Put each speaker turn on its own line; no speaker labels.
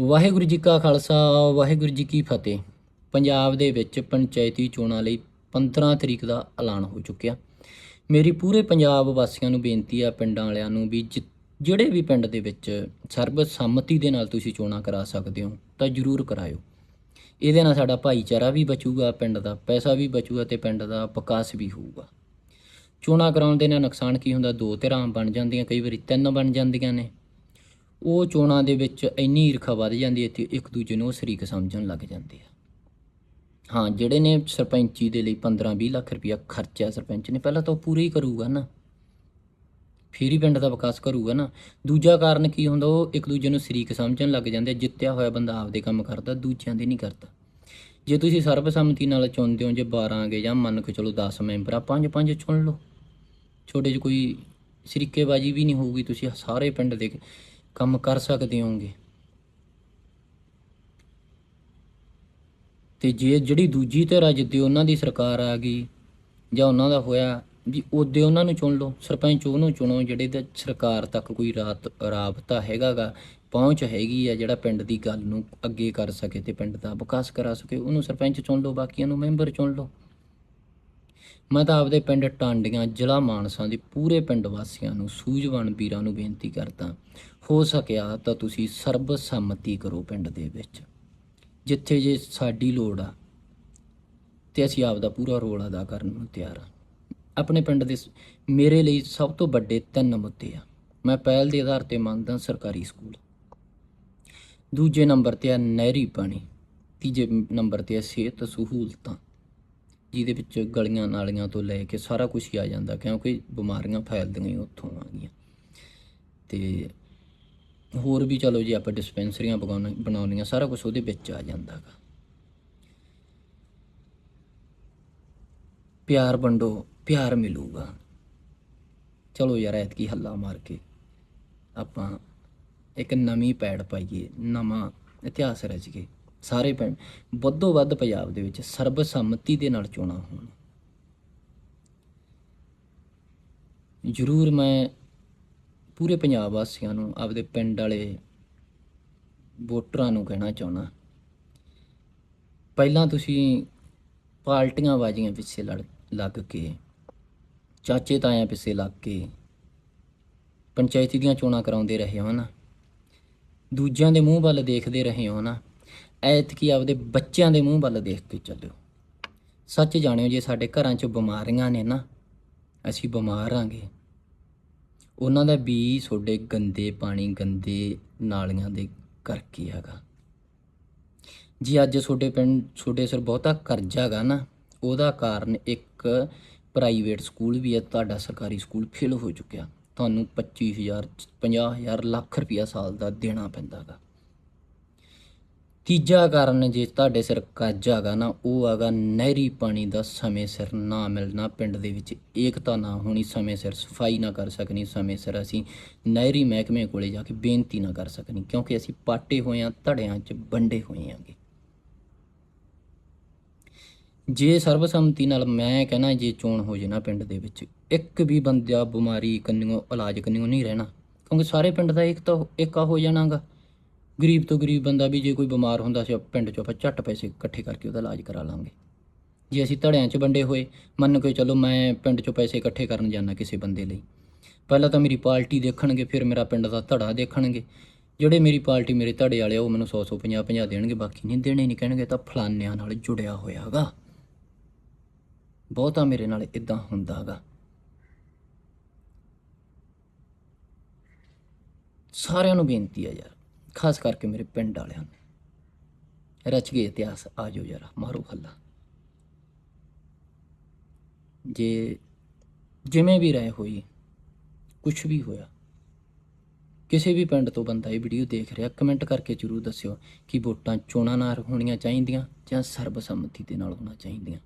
ਵਾਹਿਗੁਰੂ ਜੀ ਕਾ ਖਾਲਸਾ, ਵਾਹਿਗੁਰੂ ਜੀ ਕੀ ਫਤਿਹ। ਪੰਜਾਬ ਦੇ ਵਿੱਚ ਪੰਚਾਇਤੀ ਚੋਣਾਂ ਲਈ 15 ਤਰੀਕ ਦਾ ਐਲਾਨ ਹੋ ਚੁੱਕਿਆ। ਮੇਰੀ ਪੂਰੇ ਪੰਜਾਬ ਵਾਸੀਆਂ ਨੂੰ ਬੇਨਤੀ ਆ, ਪਿੰਡਾਂ ਵਾਲਿਆਂ ਨੂੰ ਵੀ ਜਿ- ਜਿਹੜੇ ਵੀ ਪਿੰਡ ਦੇ ਵਿੱਚ ਸਰਬਸੰਮਤੀ ਦੇ ਨਾਲ ਤੁਸੀਂ ਚੋਣਾਂ ਕਰਾ ਸਕਦੇ ਹੋ, ਤਾਂ ਜ਼ਰੂਰ ਕਰਾਇਓ। ਇਹਦੇ ਨਾਲ ਸਾਡਾ ਭਾਈਚਾਰਾ ਵੀ ਬਚੂਗਾ, ਪਿੰਡ ਦਾ ਪੈਸਾ ਵੀ ਬਚੂਗਾ ਤੇ ਪਿੰਡ ਦਾ ਵਿਕਾਸ ਵੀ ਹੋਊਗਾ। ਚੋਣਾਂ ਕਰਾਉਣ ਦੇ ਨਾਲ ਨੁਕਸਾਨ ਕੀ ਹੁੰਦਾ? ਦੋ ਧਿਰਾਂ ਬਣ ਜਾਂਦੀਆਂ, ਕਈ ਵਾਰੀ ਤਿੰਨ ਬਣ ਜਾਂਦੀਆਂ ਨੇ। ਉਹ ਚੋਣਾਂ ਦੇ ਵਿੱਚ ਇੰਨੀ ਈਰਖਾ ਵੱਧ ਜਾਂਦੀ ਹੈ ਤੇ ਇੱਕ ਦੂਜੇ ਨੂੰ ਸ਼ਰੀਕ ਸਮਝਣ ਲੱਗ ਜਾਂਦੇ ਆ। ਹਾਂ, ਜਿਹੜੇ ਨੇ ਸਰਪੰਚੀ ਦੇ ਲਈ 15-20 ਲੱਖ ਰੁਪਇਆ ਖਰਚਿਆ ਸਰਪੰਚ ਨੇ, ਪਹਿਲਾਂ ਤਾਂ ਉਹ ਪੂਰੇ ਹੀ ਕਰੂਗਾ ਨਾ। ਫਿਰ ਹੀ ਪਿੰਡ ਦਾ ਵਿਕਾਸ ਕਰੂਗਾ ਨਾ। ਦੂਜਾ ਕਾਰਨ ਕੀ ਹੁੰਦਾ, ਉਹ ਇੱਕ ਦੂਜੇ ਨੂੰ ਸ਼ਰੀਕ ਸਮਝਣ ਲੱਗ ਜਾਂਦੇ ਆ। ਜਿੱਤਿਆ ਹੋਇਆ ਬੰਦਾ ਆਪਦੇ ਕੰਮ ਕਰਦਾ, ਦੂਜਿਆਂ ਦੇ ਨਹੀਂ ਕਰਦਾ। ਜੇ ਤੁਸੀਂ ਸਰਬਸੰਮਤੀ ਨਾਲ ਚੁਣਦੇ ਹੋ, ਜੇ 12 ਆਗੇ ਜਾਂ ਮੰਨ ਕੇ ਚਲੋ 10 ਮੈਂਬਰ ਆ ਪੰਜ ਪੰਜ ਚੁਣ ਲਓ। ਛੋਟੇ ਜਿਹੇ ਕੋਈ ਸ਼ਰੀਕੇਬਾਜੀ ਵੀ ਨਹੀਂ ਹੋਊਗੀ, ਤੁਸੀਂ ਸਾਰੇ ਪਿੰਡ ਦੇ ਕੰਮ ਕਰ ਸਕਦੇ ਹੋਗੇ ਤੇ ਜੇ ਜਿਹੜੀ ਦੂਜੀ ਧਿਰ ਆ ਜਿੱਦੇ ਉਹਨਾਂ ਦੀ ਸਰਕਾਰ ਆ ਗਈ, ਜਾਂ ਉਹਨਾਂ ਦਾ ਹੋਇਆ, ਵੀ ਉਹਦੇ ਉਹਨਾਂ ਨੂੰ ਚੁਣ ਲਓ, ਸਰਪੰਚ ਉਹਨੂੰ ਚੁਣੋ, ਜਿਹੜੇ ਦਾ ਸਰਕਾਰ ਤੱਕ ਕੋਈ ਰਾਤ, ਰਾਬਤਾ ਹੈਗਾਗਾ, ਪਹੁੰਚ ਹੈਗੀ ਆ, ਜਿਹੜਾ ਪਿੰਡ ਦੀ ਗੱਲ ਨੂੰ ਅੱਗੇ ਕਰ ਸਕੇ ਤੇ ਪਿੰਡ ਦਾ ਵਿਕਾਸ ਕਰਾ ਸਕੇ, ਉਹਨੂੰ ਸਰਪੰਚ ਚੁਣ ਲਓ, ਬਾਕੀਆਂ ਨੂੰ ਮੈਂਬਰ ਚੁਣ ਲਓ। ਮੈਂ ਤਾਂ ਆਪਦੇ ਪਿੰਡ ਟਾਂਡੀਆਂ, ਜ਼ਿਲ੍ਹਾ ਮਾਨਸਾ ਦੇ ਪੂਰੇ ਪਿੰਡ ਵਾਸੀਆਂ ਨੂੰ, ਸੂਝਵਾਨ ਵੀਰਾਂ ਨੂੰ ਬੇਨਤੀ ਕਰਦਾ ਹੋ ਸਕਿਆ ਤਾਂ ਤੁਸੀਂ ਸਰਬਸੰਮਤੀ ਕਰੋ ਪਿੰਡ ਦੇ ਵਿੱਚ। ਜਿੱਥੇ ਜੇ ਸਾਡੀ ਲੋੜ ਆ, ਤੇ ਅਸੀਂ ਆਪ ਦਾ ਪੂਰਾ ਰੋਲ ਅਦਾ ਕਰਨ ਨੂੰ ਤਿਆਰ ਆ। ਆਪਣੇ ਪਿੰਡ ਦੇ ਮੇਰੇ ਲਈ ਸਭ ਤੋਂ ਵੱਡੇ ਤਿੰਨ ਮੁੱਦੇ ਆ। ਮੈਂ ਪਹਿਲ ਦੇ ਆਧਾਰ ਤੇ ਮੰਨਦਾ ਸਰਕਾਰੀ ਸਕੂਲ। ਦੂਜੇ ਨੰਬਰ ਤੇ ਆ ਨਹਿਰੀ ਪਾਣੀ। ਤੀਜੇ ਨੰਬਰ ਤੇ ਆ ਸਿਹਤ ਸਹੂਲਤਾਂ। ਜਿਹਦੇ ਵਿੱਚ ਗਲੀਆਂ ਨਾਲੀਆਂ ਤੋਂ ਲੈ ਕੇ ਸਾਰਾ ਕੁਝ ਹੀ ਆ ਜਾਂਦਾ, ਕਿਉਂਕਿ ਬਿਮਾਰੀਆਂ ਫੈਲਦੀਆਂ ਹੀ ਉੱਥੋਂ ਆ ਗਈਆਂ। ਤੇ ਹੋਰ ਵੀ ਚਲੋ ਜੇ, ਆਪਾਂ ਡਿਸਪੈਂਸਰੀਆਂ ਬਗਾਉਣ- ਬਣਾਉਣੀਆਂ, ਸਾਰਾ ਕੁਝ ਉਹਦੇ ਵਿੱਚ ਆ ਜਾਂਦਾ ਹੈਗਾ ਪਿਆਰ ਵੰਡੋ, ਪਿਆਰ ਮਿਲੂਗਾ। ਚਲੋ ਯਾਰ, ਐਤਕੀ ਹੱਲਾ ਮਾਰ ਕੇ ਆਪਾਂ ਇੱਕ ਨਵੀਂ ਪੈੜ ਪਾਈਏ, ਨਵਾਂ ਇਤਿਹਾਸ ਰਚ ਕੇ ਸਾਰੇ ਪਿੰਡ, ਵੱਧੋ ਵੱਧ ਪੰਜਾਬ ਦੇ ਵਿੱਚ ਸਰਬਸੰਮਤੀ ਦੇ ਨਾਲ ਚੋਣਾਂ ਹੋਣ। ਜ਼ਰੂਰ ਮੈਂ ਪੂਰੇ ਪੰਜਾਬ ਵਾਸੀਆਂ ਨੂੰ, ਆਪਦੇ ਪਿੰਡ ਵਾਲੇ ਵੋਟਰਾਂ ਨੂੰ ਕਹਿਣਾ ਚਾਹੁੰਦਾ ਪਹਿਲਾਂ ਤੁਸੀਂ ਪਾਰਟੀਆਂ ਬਾਜ਼ੀਆਂ ਪਿੱਛੇ ਲੜ, ਲੱਗ ਕੇ, ਚਾਚੇ ਤਾਇਆਂ ਪਿੱਛੇ ਲੱਗ ਕੇ ਪੰਚਾਇਤੀ ਦੀਆਂ ਚੋਣਾਂ ਕਰਾਉਂਦੇ ਰਹੇ ਹੋ ਨਾ। ਦੂਜਿਆਂ ਦੇ ਮੂੰਹ ਵੱਲ ਦੇਖਦੇ ਰਹੇ ਹੋ ਨਾ। ਐਤਕੀ ਆਪਦੇ ਬੱਚਿਆਂ ਦੇ ਮੂੰਹ ਵੱਲ ਦੇਖ ਕੇ ਚੱਲਿਓ। ਸੱਚ ਜਾਣਿਓ, ਜੇ ਸਾਡੇ ਘਰਾਂ 'ਚ ਬਿਮਾਰੀਆਂ ਨੇ ਨਾ, ਅਸੀਂ ਬਿਮਾਰ ਆਂਗੇ। ਉਹਨਾਂ ਦਾ ਵੀ ਤੁਹਾਡੇ ਗੰਦੇ ਪਾਣੀ, ਗੰਦੇ ਨਾਲੀਆਂ ਦੇ ਕਰਕੇ ਹੈਗਾ। ਜੀ ਅੱਜ ਤੁਹਾਡੇ ਪਿੰਡ, ਤੁਹਾਡੇ ਸਿਰ ਬਹੁਤਾ ਕਰਜ਼ਾ ਹੈਗਾ ਨਾ, ਉਹਦਾ ਕਾਰਨ ਇੱਕ ਪ੍ਰਾਈਵੇਟ ਸਕੂਲ ਵੀ ਹੈ, ਤੁਹਾਡਾ ਸਰਕਾਰੀ ਸਕੂਲ ਫੇਲ ਹੋ ਚੁੱਕਿਆ। ਤੁਹਾਨੂੰ 25000 50000 ਲੱਖ ਰੁਪਇਆ ਸਾਲ ਦਾ ਦੇਣਾ ਪੈਂਦਾਗਾ ਤੀਜਾ ਕਾਰਨ ਜੇ ਤੁਹਾਡੇ ਸਿਰ ਕਰਜ਼ਾ ਹੈਗਾ ਨਾ, ਉਹ ਹੈਗਾ ਨਹਿਰੀ ਪਾਣੀ ਦਾ ਸਮੇਂ ਸਿਰ ਨਾ ਮਿਲਣਾ, ਪਿੰਡ ਦੇ ਵਿੱਚ ਏਕਤਾ ਨਾ ਹੋਣੀ, ਸਮੇਂ ਸਿਰ ਸਫ਼ਾਈ ਨਾ ਕਰ ਸਕਣੀ, ਸਮੇਂ ਸਿਰ ਅਸੀਂ ਨਹਿਰੀ ਮਹਿਕਮੇ ਕੋਲੇ ਜਾ ਕੇ ਬੇਨਤੀ ਨਾ ਕਰ ਸਕਣੀ, ਕਿਉਂਕਿ ਅਸੀਂ ਪਾਟੇ ਹੋਏ ਆ ਧੜਿਆਂ 'ਚ ਵੰਡੇ ਹੋਏ ਆਂਗੇ ਜੇ ਸਰਬਸੰਮਤੀ ਨਾਲ ਮੈਂ ਕਹਿਣਾ, ਜੇ ਚੋਣ ਹੋ ਜੇ ਨਾ ਪਿੰਡ ਦੇ ਵਿੱਚ, ਇੱਕ ਵੀ ਬੰਦਾ ਬਿਮਾਰੀ, ਕੰਨਿਓ, ਇਲਾਜ ਕੰਨਿਓ ਨਹੀਂ ਰਹਿਣਾ, ਕਿਉਂਕਿ ਸਾਰੇ ਪਿੰਡ ਦਾ ਇੱਕ ਤਾਂ ਏਕਾ ਹੋ ਜਾਣਾਗਾ। ਗਰੀਬ ਤੋਂ ਗਰੀਬ ਬੰਦਾ ਵੀ ਜੇ ਕੋਈ ਬਿਮਾਰ ਹੁੰਦਾ ਸੀ ਪਿੰਡ 'ਚੋਂ ਆਪਾਂ ਝੱਟ ਪੈਸੇ ਇਕੱਠੇ ਕਰਕੇ ਉਹਦਾ ਇਲਾਜ ਕਰਾ ਲਾਂਗੇ। ਜੇ ਅਸੀਂ ਧੜਿਆਂ 'ਚ ਵੰਡੇ ਹੋਏ ਮੰਨ ਕੇ ਚਲੋ ਮੈਂ ਪਿੰਡ 'ਚੋਂ ਪੈਸੇ ਇਕੱਠੇ ਕਰਨ ਜਾਂਦਾ ਕਿਸੇ ਬੰਦੇ ਲਈ। ਪਹਿਲਾਂ ਤਾਂ ਮੇਰੀ ਪਾਰਟੀ ਦੇਖਣਗੇ ਫਿਰ ਮੇਰਾ ਪਿੰਡ ਦਾ ਧੜਾ ਦੇਖਣਗੇ। ਜਿਹੜੇ ਮੇਰੀ ਪਾਰਟੀ ਮੇਰੇ ਧੜੇ ਵਾਲੇ ਆ, ਉਹ ਮੈਨੂੰ 100 100 50 50 ਦੇਣਗੇ ਬਾਕੀ ਨਹੀਂ ਦੇਣੇ ਨਹੀਂ ਕਹਿਣਗੇ ਤਾਂ ਫਲਾਨਿਆਂ ਨਾਲ ਜੁੜਿਆ ਹੋਇਆਗਾ ਬਹੁਤਾ ਮੇਰੇ ਨਾਲ ਇਦਾਂ ਹੁੰਦਾਗਾ ਸਾਰਿਆਂ ਨੂੰ ਬੇਨਤੀ ਆ ਯਾਰ। ਖਾਸ ਕਰਕੇ ਮੇਰੇ ਪਿੰਡ ਵਾਲਿਆਂ ਨੂੰ। ਰਚ ਗਏ ਇਤਿਹਾਸ, ਆ ਜਾਓ ਯਾਰ ਮਾਰੋ ਖੱਲਾ। ਜੇ ਜਿਵੇਂ ਵੀ ਰਹਿ ਹੋਈ ਕੁਝ ਵੀ ਹੋਇਆ, ਕਿਸੇ ਵੀ ਪਿੰਡ ਤੋਂ ਬੰਦਾ ਇਹ ਵੀਡੀਓ ਦੇਖ ਰਿਹਾ ਕਮੈਂਟ ਕਰਕੇ ਜਰੂਰ ਦੱਸਿਓ ਕਿ ਵੋਟਾਂ ਚੋਣਾਂ ਨਾਲ ਹੋਣੀਆਂ ਚਾਹੀਦੀਆਂ ਜਾਂ ਸਰਬਸੰਮਤੀ ਦੇ ਨਾਲ ਹੋਣਾ ਚਾਹੀਦੀਆਂ।